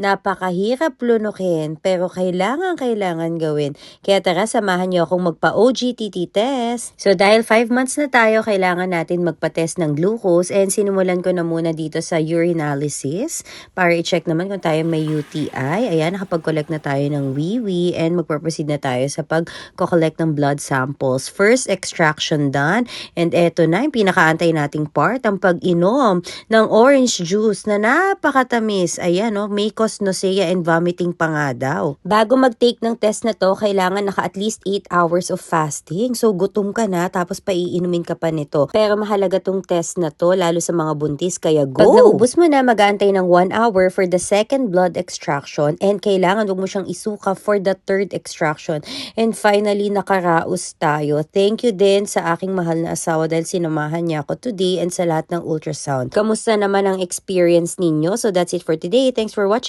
Napakahirap lunukin pero kailangan kailangan gawin. Kaya tara samahan niyo akong magpa-OGTT test. So dahil 5 months na tayo, kailangan natin magpa-test ng glucose and sinimulan ko na muna dito sa urinalysis para i-check naman kung tayo may UTI. Ayan, nakapag-collect na tayo ng wee and magpa-proceed na tayo sa pag-collect ng blood samples. First extraction done and eto na yung pinakaantay nating part, ang pag-inom ng orange juice na napakatamis. Ayan, no, may nausea and vomiting pa nga daw. Bago mag-take ng test na to, kailangan naka at least 8 hours of fasting. So, gutom ka na, tapos paiinumin ka pa nito. Pero mahalaga tong test na to, lalo sa mga buntis, kaya go! Pag naubos mo na, mag-aantay ng 1 hour for the second blood extraction and kailangan huwag mo siyang isuka for the third extraction. And finally, nakaraos tayo. Thank you din sa aking mahal na asawa dahil sinamahan niya ako today and sa lahat ng ultrasound. Kamusta naman ang experience ninyo? So that's it for today. Thanks for